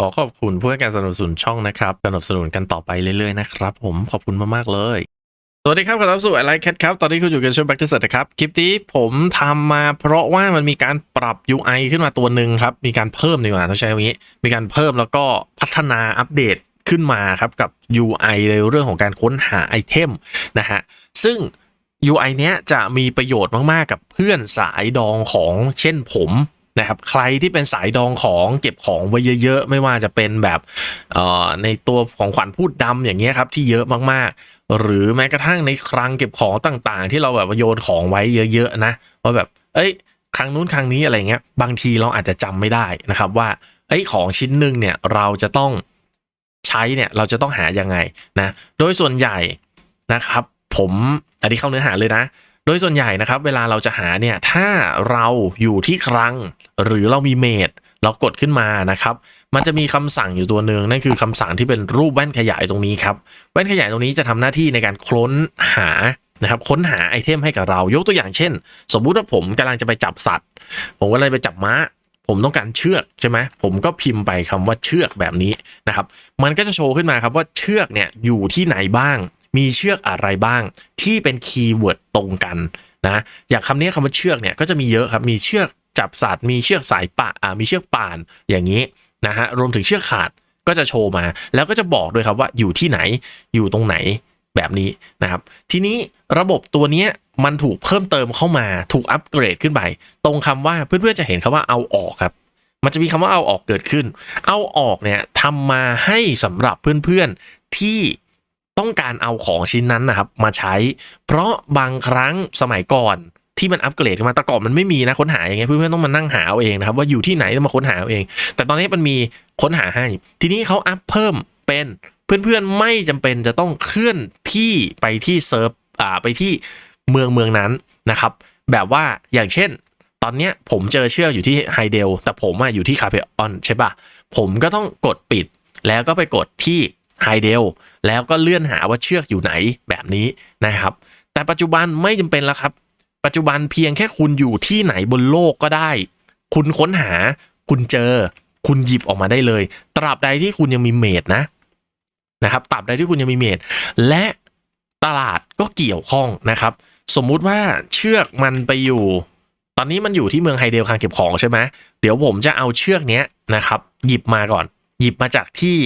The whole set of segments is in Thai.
ขอขอบคุณผู้ให้การสนับสนุนช่องนะครับ สนับสนุนกันต่อไปเรื่อยๆนะครับ ผมขอบคุณมากๆเลย สวัสดีครับขอต้อนรับสู่ไอไลท์แคทครับ ตอนนี้คุณอยู่กันช่วง Back to Set นะครับ คลิปนี้ผมทำมาเพราะว่ามันมีการปรับ UI ขึ้นมาตัวหนึ่งครับ มีการเพิ่มดีกว่าต้องใช้คำนี้ มีการเพิ่มแล้วก็พัฒนาอัปเดตขึ้นมาครับกับ UI ในเรื่องของการค้นหาไอเทมนะฮะซึ่ง UI เนี้ยจะมีประโยชน์มาก ๆ กับเพื่อนสายดองของเช่นผม นะครับใครที่เป็นสายดองของเก็บของไว้เยอะๆ ไม่ว่าจะเป็นแบบในตัวของขวัญพูดดำอย่างเงี้ยครับที่เยอะมากๆ หรือแม้กระทั่งในคลังเก็บของต่างๆ ที่เราแบบโยนของไว้เยอะๆนะว่าแบบเอ้ยครั้งนู้นครั้งนี้อะไรเงี้ยบางทีเราอาจจะจำไม่ได้นะครับว่าไอ้ของชิ้นหนึ่งเนี่ยเราจะต้องใช้เนี่ยเราจะต้องหายังไงนะโดยส่วนใหญ่นะครับ ผมอันนี้เข้าเนื้อหาเลยนะ โดยส่วนใหญ่นะครับ เวลาเราจะหาเนี่ยถ้าเราอยู่ที่คลัง หรือเรามีเมดเรากดขึ้นมานะครับ มันจะมีคำสั่งอยู่ตัวหนึ่งนั่นคือคำสั่งที่เป็นรูปแว่นขยายตรงนี้ครับแว่นขยายตรงนี้จะทำหน้าที่ในการค้นหานะครับค้นหาไอเทมให้กับเรายกตัวอย่างเช่น สมมุติว่าผมกำลังจะไปจับสัตว์ ผมก็เลยไปจับม้า ผมต้องการเชือกใช่ไหมผมก็พิมพ์ไปคำว่าเชือกแบบนี้นะครับ มันก็จะโชว์ขึ้นมาครับว่าเชือกเนี่ยอยู่ที่ไหนบ้าง มีเชือกอะไรบ้างที่เป็นคีย์เวิร์ดตรงกันนะอย่างคำนี้คำว่าเชือกเนี่ยก็จะมีเยอะครับมีเชือกจับสัตว์มีเชือกสายป่าอ่ามีเชือกป่านอย่างนี้นะฮะรวมถึงเชือกขาดก็จะโชว์มา แล้วก็จะบอกด้วยครับว่าอยู่ที่ไหนอยู่ตรงไหนแบบนี้นะครับ ทีนี้ระบบตัวนี้มันถูกเพิ่มเติมเข้ามาถูกอัปเกรดขึ้นไป ตรงคำว่าเพื่อนๆจะเห็นคำว่าเอาออกครับ มันจะมีคำว่าเอาออกเกิดขึ้น เอาออกเนี่ยทำมาให้สำหรับเพื่อนๆที่ ต้องการเอาของชิ้นนั้นนะครับมาใช้ เพราะบางครั้งสมัยก่อนที่มันอัปเกรดขึ้นมาแต่ก่อนมันไม่มีนะค้นหาอย่างเงี้ยเพื่อนๆต้องมานั่งหาเอาเองนะครับว่าอยู่ที่ไหนต้องมาค้นหาเอาเอง แต่ตอนนี้มันมีค้นหาให้ ทีนี้เขาอัพเพิ่มเป็นเพื่อนๆไม่จำเป็นจะต้องเคลื่อนที่ไปที่เซิร์ฟอ่าไปที่เมืองเมืองนั้นนะครับ แบบว่าอย่างเช่น ตอนเนี้ยผมเจอเชือกอยู่ที่ไฮเดลแต่ผมอะอยู่ที่คาเฟออนใช่ปะผมก็ต้องกดปิดแล้วก็ไปกดที่ ไฮเดลแล้วก็เลื่อนหาว่าเชือกอยู่ไหนแบบนี้นะครับ แต่ปัจจุบันไม่จำเป็นแล้วครับ ปัจจุบันเพียงแค่คุณอยู่ที่ไหนบนโลกก็ได้ คุณค้นหาคุณเจอ คุณหยิบออกมาได้เลย ตราบใดที่คุณยังมีเมดนะนะครับตราบใดที่คุณยังมีเมดและตลาดก็เกี่ยวข้องนะครับ สมมุติว่าเชือกมันไปอยู่ ตอนนี้มันอยู่ที่เมืองไฮเดลคลังเก็บของใช่ไหมเดี๋ยวผมจะเอาเชือกเนี้ยนะครับ หยิบมาก่อน หยิบมาจากที่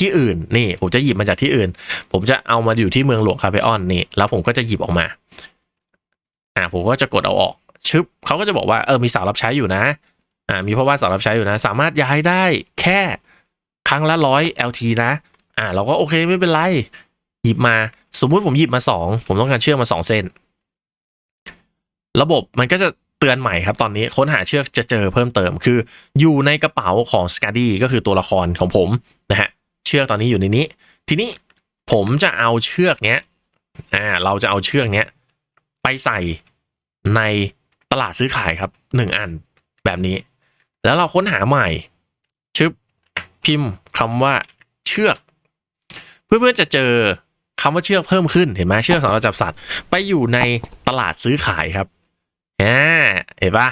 ที่อื่นนี่ ผมจะหยิบมาจากที่อื่น ผมจะเอามาอยู่ที่เมืองหลวงคาเฟออนนี่ แล้วผมก็จะหยิบออกมา อ่า ผมก็จะกดเอาออก ชึบเขาก็จะบอกว่าเออมีสาวรับใช้อยู่นะ อ่า มีพ่อบ้าสาวรับใช้อยู่นะ สามารถย้ายได้แค่ครั้งละร้อย LT นะ อ่า เราก็โอเคไม่เป็นไร หยิบมาสมมุติผมหยิบมาสองผมต้องการเชือกมาสองเส้น ระบบมันก็จะเตือนใหม่ครับตอนนี้ค้นหาเชือกจะเจอเพิ่มเติมคืออยู่ในกระเป๋าของสกาดี้ก็คือตัวละครของผมนะฮะ ชือกตอนนี้อยู่ในนี้ ทีนี้ผมจะเอาเชือกเนี้ยอ่าเราจะเอาเชือกเนี้ยไปใส่ในตลาดซื้อขายครับหนึ่งอันแบบนี้ แล้วเราค้นหาใหม่ชึบพิมพ์คำว่าเชือก เพื่อนๆจะเจอคำว่าเชือกเพิ่มขึ้นเห็นไหมเชือกสำหรับจับสัตว์ ไปอยู่ในตลาดซื้อขายครับอ่าเห็นปะ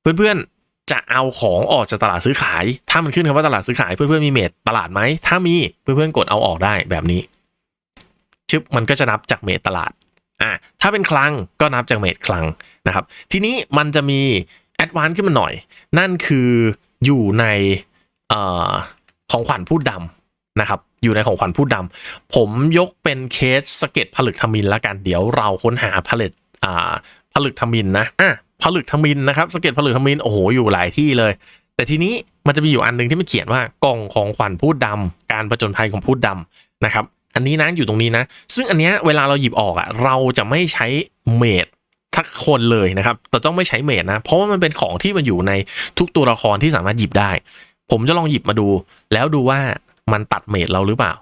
เพื่อนๆ จะเอาของออกจากตลาดซื้อขาย ถ้ามันขึ้นคำว่าตลาดซื้อขายเพื่อนๆมีเมดตลาดไหม ถ้ามีเพื่อนๆกดเอาออกได้แบบนี้ ชึบมันก็จะนับจากเมดตลาดอะถ้าเป็นคลังก็นับจากเมดคลังนะครับ ทีนี้มันจะมีแอดวานซ์ขึ้นมาหน่อย นั่นคืออยู่ในอของขวัญพูดดำนะครับ อยู่ในของขวัญพูดดำผมยกเป็นเคสสะเก็ดผลึกทมินละกัน เดี๋ยวเราค้นหาผลึกอ่าผลึกทมินนะอะ ผลึกทมินนะครับสเก็ดผลึกทมินโอ้โหอยู่หลายที่เลย แต่ทีนี้มันจะมีอยู่อันหนึ่งที่มันเขียนว่ากล่องของขวัญพูดดำการประจนภัยของพูดดำนะครับ อันนี้นะอยู่ตรงนี้นะ ซึ่งอันเนี้ยเวลาเราหยิบออกอะเราจะไม่ใช้เมดทักคนเลยนะครับแต่ต้องไม่ใช้เมดนะ เพราะว่ามันเป็นของที่มันอยู่ในทุกตัวละครที่สามารถหยิบได้ ผมจะลองหยิบมาดู แล้วดูว่ามันตัดเมดเราหรือเปล่า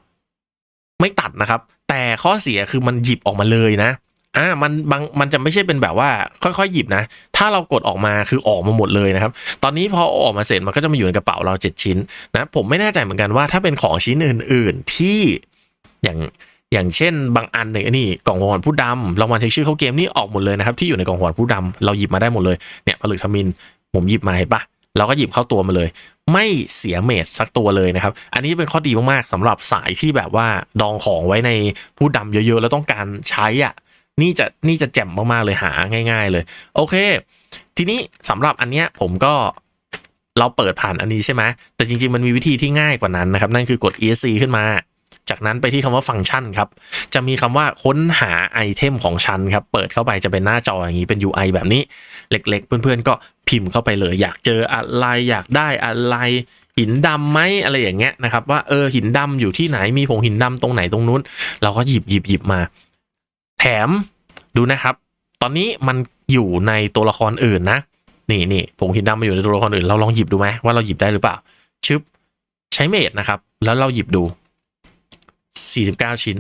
ไม่ตัดนะครับ แต่ข้อเสียคือมันหยิบออกมาเลยนะ อ่ามันบางมันจะไม่ใช่เป็นแบบว่าค่อยๆหยิบนะ ถ้าเรากดออกมาคือออกมาหมดเลยนะครับ ตอนนี้พอออกมาเสร็จมันก็จะมาอยู่ในกระเป๋าเรา 7 ชิ้นนะผมไม่แน่ใจเหมือนกันว่าถ้าเป็นของชิ้นอื่น ๆที่อย่างอย่างเช่น บางอันเนี่ยนี่กล่องของขวัญผู้ดำรางวัลเช็คชื่อเขาเกมนี่ออกหมดเลยนะครับที่อยู่ในกล่องของขวัญผู้ดำเราหยิบมาได้หมดเลยเนี่ยผลึกทมินผมหยิบมาเห็นปะเราก็หยิบเข้าตัวมาเลย ไม่เสียเมดสักตัวเลยนะครับ อันนี้เป็นข้อดีมากๆสำหรับสายที่แบบว่าดองของไว้ในผู้ดำเยอะๆ แล้วต้องการใช้อะ นี่จะนี่จะแจ่มมากๆเลยหาง่าย ๆ เลย โอเค ทีนี้สำหรับอันเนี้ยผมก็เราเปิดผ่านอันนี้ใช่ไหมแต่จริง ๆ มันมีวิธีที่ง่ายกว่านั้นนะครับ นั่นคือกด ESC ขึ้นมา จากนั้นไปที่คำว่าฟังก์ชันครับ จะมีคำว่าค้นหาไอเทมของฉันครับ เปิดเข้าไปจะเป็นหน้าจออย่างนี้เป็น UI แบบนี้ เล็ก ๆ เพื่อนๆ ก็พิมพ์เข้าไปเลย อยากเจออะไรอยากได้อะไรหินดำไหมอะไรอย่างเงี้ยนะครับว่าเออหินดำอยู่ที่ไหนมีผงหินดำตรงไหนตรงนู้น เราก็หยิบหยิบหยิบมา แถมดูนะครับ ตอนนี้มันอยู่ในตัวละครอื่นนะ นี่นี่ผงหินดำมาอยู่ในตัวละครอื่น เราลองหยิบดูไหมว่าเราหยิบได้หรือเปล่า ชึบใช้เมดนะครับ แล้วเราหยิบดู 49 ชิ้น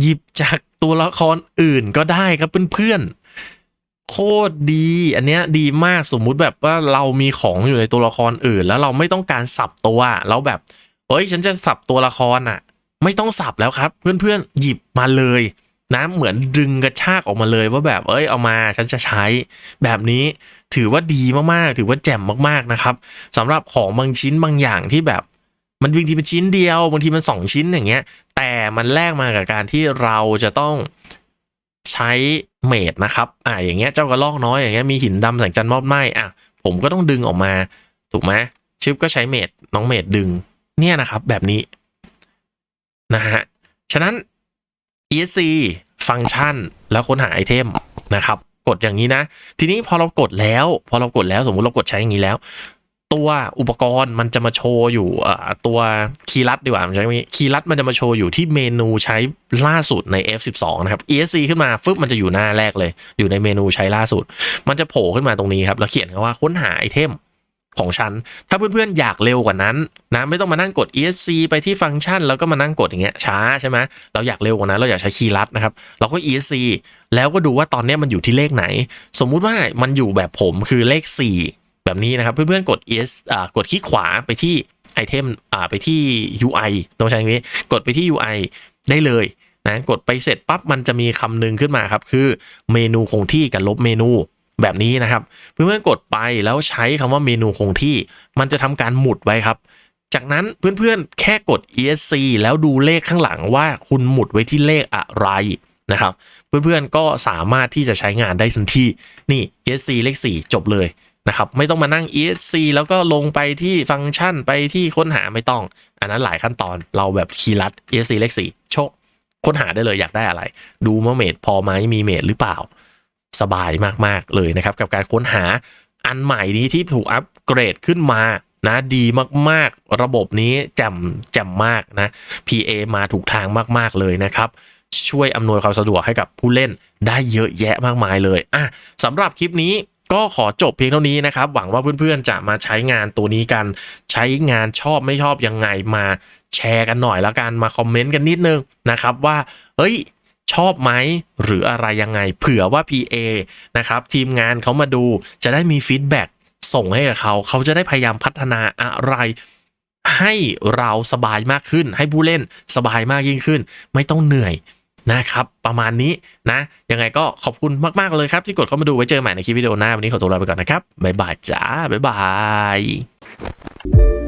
หยิบจากตัวละครอื่นก็ได้ครับเพื่อนๆ โคตรดี อันเนี้ยดีมากสมมุติแบบว่าเรามีของอยู่ในตัวละครอื่น แล้วเราไม่ต้องการสับตัวแล้วแบบเฮ้ยฉันจะสับตัวละครอะ ไม่ต้องสับแล้วครับ เพื่อนๆ หยิบมาเลย นะเหมือนดึงกระชากออกมาเลยว่าแบบเอ้ยเอามาฉันจะใช้แบบนี้ถือว่าดีมากๆ ถือว่าแจ่มมากๆนะครับสำหรับของบางชิ้นบางอย่างที่แบบมันบางทีเป็นชิ้นเดียวบางทีมันสองชิ้นอย่างเงี้ย แต่มันแลกมากับการที่เราจะต้องใช้เมดนะครับ อ่าอย่างเงี้ยเจ้ากระลอกน้อยอย่างเงี้ยมีหินดำแสงจันทร์มอบไหมอะผมก็ต้องดึงออกมา ถูกไหมชิปก็ใช้เมดน้องเมดดึง เนี่ยนะครับ แบบนี้นะฮะฉะนั้น ESC ฟังก์ชัน แล้วค้นหาไอเทมนะครับ กดอย่างนี้นะ ทีนี้พอเรากดแล้ว พอเรากดแล้วสมมุติเรากดใช้อย่างนี้แล้ว ตัวอุปกรณ์มันจะมาโชว์อยู่ตัวคีย์ลัดดีกว่าใช้คำนี้คีย์ลัดมันจะมาโชว์อยู่ที่เมนูใช้ล่าสุดใน F12 นะครับ ESC ขึ้นมาฟึบมันจะอยู่หน้าแรกเลย อยู่ในเมนูใช้ล่าสุด มันจะโผล่ขึ้นมาตรงนี้ครับแล้วเขียนว่าค้นหาไอเทม ของฉัน ถ้าเพื่อนๆอยากเร็วกว่านั้นนะไม่ต้องมานั่งกด ESC ไปที่ฟังก์ชัน แล้วก็มานั่งกดอย่างเงี้ยช้าใช่ไหมเราอยากเร็วกว่านั้นเราอยากใช้คีย์ลัดนะครับเราก็ ESC แล้วก็ดูว่าตอนนี้มันอยู่ที่เลขไหน สมมุติว่ามันอยู่แบบผมคือเลข 4 แบบนี้นะครับเพื่อนๆกด ES อ่ากดคลิกขวาไปที่ไอเทมอ่าไปที่ UI ต้องใช้อย่างนี้กดไปที่ UI ได้เลยนะกดไปเสร็จปั๊บมันจะมีคำหนึ่งขึ้นมาครับ คือเมนูคงที่กับลบเมนู แบบนี้นะครับ เพื่อนๆกดไปแล้วใช้คำว่าเมนูคงที่ มันจะทำการหมุดไว้ครับ จากนั้นเพื่อนๆแค่กด ESC แล้วดูเลขข้างหลังว่าคุณหมุดไว้ที่เลขอะไรนะครับ เพื่อนๆก็สามารถที่จะใช้งานได้ทันทีนี่ ESC เลข 4 จบเลยนะครับไม่ต้องมานั่ง ESC แล้วก็ลงไปที่ฟังก์ชันไปที่ค้นหาไม่ต้อง อันนั้นหลายขั้นตอนเราแบบคีย์ลัด ESC เลข 4 โชคค้นหาได้เลยอยากได้อะไร ดูว่าเมดพอไหมมีเมดหรือเปล่า สบายมากๆเลยนะครับกับการค้นหาอันใหม่นี้ที่ถูกอัปเกรดขึ้นมานะดีมากๆ ระบบนี้แจ่มแจ่มมากนะ PA มาถูกทางมากๆเลยนะครับ ช่วยอำนวยความสะดวกให้กับผู้เล่นได้เยอะแยะมากมายเลยอะสำหรับคลิปนี้ก็ขอจบเพียงเท่านี้นะครับ หวังว่าเพื่อนๆจะมาใช้งานตัวนี้กัน ใช้งานชอบไม่ชอบยังไงมาแชร์กันหน่อยแล้วกันมาคอมเมนต์กันนิดนึงนะครับว่า เฮ้ย ชอบไหมหรืออะไรยังไง เผื่อว่า PA นะครับทีมงานเขามาดูจะได้มีฟีดแบ็กส่งให้กับเขาเขาจะได้พยายามพัฒนาอะไรให้เราสบายมากขึ้น ให้ผู้เล่นสบายมากยิ่งขึ้น ไม่ต้องเหนื่อยนะครับประมาณนี้นะยังไงก็ขอบคุณมาก ๆ เลยครับ ที่กดเข้ามาดูไว้เจอใหม่ในคลิปวิดีโอหน้า วันนี้ขอตัวลาไปก่อนนะครับ บ๊ายบายจ้า บ๊ายบาย